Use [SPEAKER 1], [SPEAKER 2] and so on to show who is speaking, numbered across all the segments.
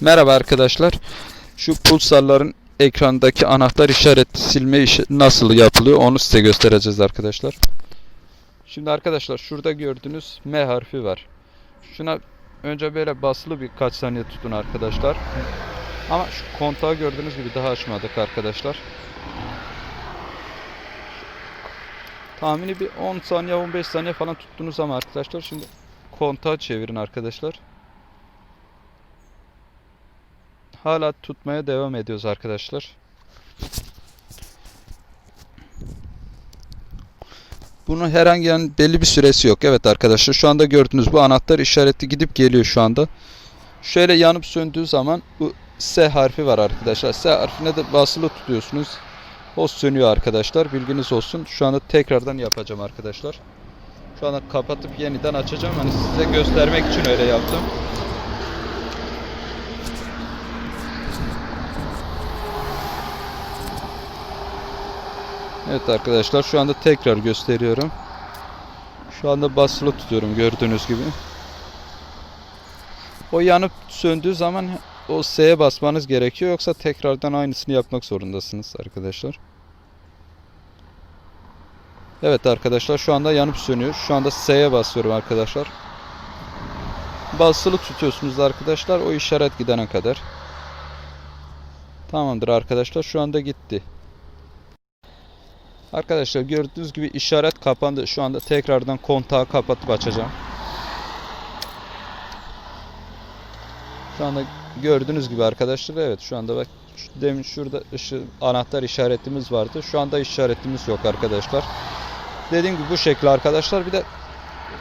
[SPEAKER 1] Merhaba arkadaşlar. Şu pulsarların ekrandaki anahtar işareti silme işi nasıl yapılıyor onu size göstereceğiz arkadaşlar. Şimdi arkadaşlar şurada gördüğünüz M harfi var. Şuna önce böyle basılı birkaç saniye tutun arkadaşlar. Ama şu kontağı gördüğünüz gibi daha açmadık arkadaşlar. Tahmini bir 10 saniye 15 saniye falan tuttuğunuz zaman arkadaşlar şimdi kontağı çevirin arkadaşlar. Hala tutmaya devam ediyoruz arkadaşlar. Bunun herhangi yani belli bir süresi yok. Evet arkadaşlar şu anda gördüğünüz bu anahtar işareti gidip geliyor şu anda. Şöyle yanıp söndüğü zaman bu S harfi var arkadaşlar. S harfine de basılı tutuyorsunuz. O sönüyor arkadaşlar. Bilginiz olsun. Şu anda tekrardan yapacağım arkadaşlar. Şu anda kapatıp yeniden açacağım. Hani size göstermek için öyle yaptım. Evet arkadaşlar şu anda tekrar gösteriyorum. Şu anda basılı tutuyorum gördüğünüz gibi. O yanıp söndüğü zaman o S'ye basmanız gerekiyor yoksa tekrardan aynısını yapmak zorundasınız arkadaşlar. Evet arkadaşlar şu anda yanıp sönüyor. Şu anda S'ye basıyorum arkadaşlar. Basılı tutuyorsunuz arkadaşlar o işaret gidene kadar. Tamamdır arkadaşlar şu anda gitti. Arkadaşlar gördüğünüz gibi işaret kapandı. Şu anda tekrardan kontağı kapatıp açacağım. Şu anda gördüğünüz gibi arkadaşlar evet şu anda bak demin şurada ışı, anahtar işaretimiz vardı. Şu anda işaretimiz yok arkadaşlar. Dediğim gibi bu şekilde arkadaşlar. Bir de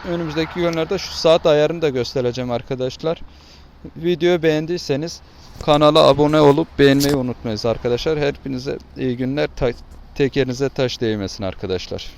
[SPEAKER 1] önümüzdeki günlerde şu saat ayarını da göstereceğim arkadaşlar. Videoyu beğendiyseniz kanala abone olup beğenmeyi unutmayınız arkadaşlar. Hepinize iyi günler. Tekerinize taş değmesin arkadaşlar.